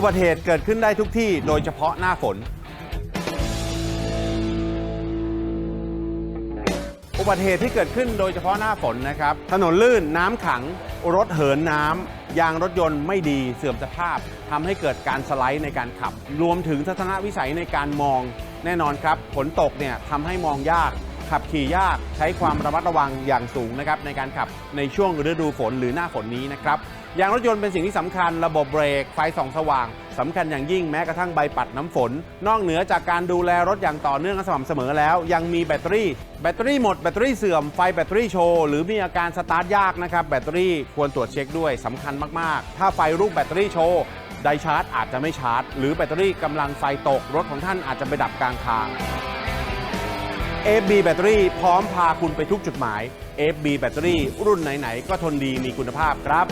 อุบัติเหตุเกิดขึ้นได้ทุกที่โดยเฉพาะหน้าฝน อุบัติเหตุที่เกิดขึ้นโดยเฉพาะหน้าฝนนะครับ ถนนลื่นน้ำขัง รถเหินน้ำ ยางรถยนต์ไม่ดีเสื่อมสภาพทำให้เกิดการสไลด์ในการขับ รวมถึงทัศนวิสัยในการมองแน่นอนครับฝนตกเนี่ยทำให้มองยาก ขับขี่ยากใช้ความระมัดระวังอย่างสูงนะครับในการขับในช่วงฤดูฝนหรือหน้าฝนนี้นะครับยางรถยนต์เป็นสิ่งที่สำคัญระบบเบรกไฟส่องสว่างสำคัญอย่างยิ่งแม้กระทั่งใบปัดน้ำฝน นอกเหนือจากการดูแลรถอย่างต่อเนื่องและสม่ำเสมอแล้ว ยังมีแบตเตอรี่ แบตเตอรี่หมดแบตเตอรี่เสื่อมไฟแบตเตอรี่โชว์หรือมีอาการสตาร์ทยากนะครับแบตเตอรี่ควรตรวจเช็คด้วยสำคัญมากๆ ถ้าไฟรูปแบตเตอรี่โชว์ไดชาร์จอาจจะไม่ชาร์จ หรือแบตเตอรี่กำลังไฟตกรถของท่านอาจจะไปดับกลางทาง FB แบตเตอรี่พร้อมพาคุณไปทุกจุดหมาย FB แบตเตอรี่รุ่นไหน ๆ ก็ทนดีมีคุณภาพครับ